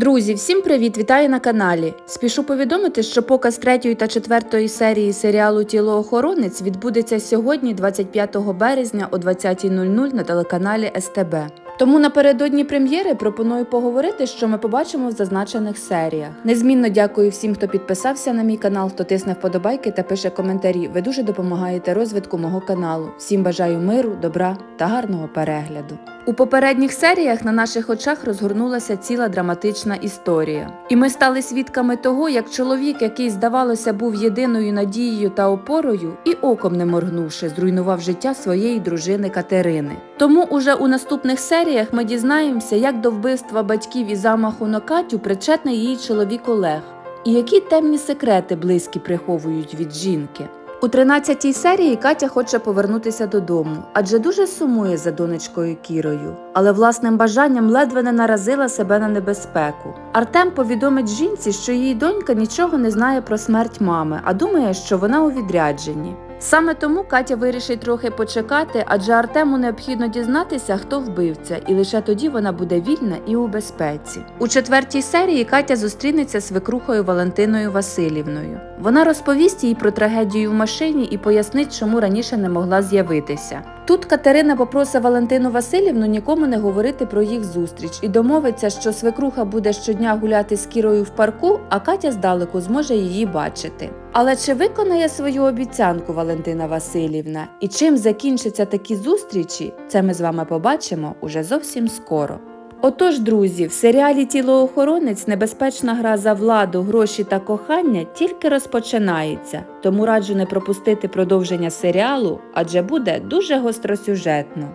Друзі, всім привіт! Вітаю на каналі. Спішу повідомити, що показ третьої та четвертої серії серіалу Тілоохоронець відбудеться сьогодні, 25 березня о 20.00 на телеканалі СТБ. Тому напередодні прем'єри пропоную поговорити, що ми побачимо в зазначених серіях. Незмінно дякую всім, хто підписався на мій канал, хто тисне вподобайки та пише коментарі. Ви дуже допомагаєте розвитку мого каналу. Всім бажаю миру, добра та гарного перегляду. У попередніх серіях на наших очах розгорнулася ціла драматична історія. І ми стали свідками того, як чоловік, який, здавалося, був єдиною надією та опорою, і оком не моргнувши, зруйнував життя своєї дружини Катерини. Тому уже у наступних серіях ми дізнаємося, як до вбивства батьків і замаху на Катю причетний її чоловік Олег, і які темні секрети близькі приховують від жінки. У 13-й серії Катя хоче повернутися додому, адже дуже сумує за донечкою Кірою, але власним бажанням ледве не наразила себе на небезпеку. Артем повідомить жінці, що її донька нічого не знає про смерть мами, а думає, що вона у відрядженні. Саме тому Катя вирішить трохи почекати, адже Артему необхідно дізнатися, хто вбивця, і лише тоді вона буде вільна і у безпеці. У четвертій серії Катя зустрінеться з викрухою Валентиною Васильівною. Вона розповість їй про трагедію в машині і пояснить, чому раніше не могла з'явитися. Тут Катерина попросить Валентину Васильівну нікому не говорити про їх зустріч і домовиться, що свекруха буде щодня гуляти з Кірою в парку, а Катя здалеку зможе її бачити. Але чи виконає свою обіцянку Валентина Васильівна? І чим закінчаться такі зустрічі? Це ми з вами побачимо уже зовсім скоро. Отож, друзі, в серіалі Тілоохоронець небезпечна гра за владу, гроші та кохання тільки розпочинається, тому раджу не пропустити продовження серіалу, адже буде дуже гостросюжетно.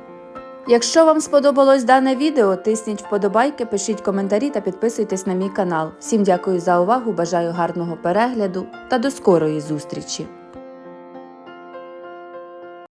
Якщо вам сподобалось дане відео, тисніть вподобайки, пишіть коментарі та підписуйтесь на мій канал. Всім дякую за увагу, бажаю гарного перегляду та до скорої зустрічі!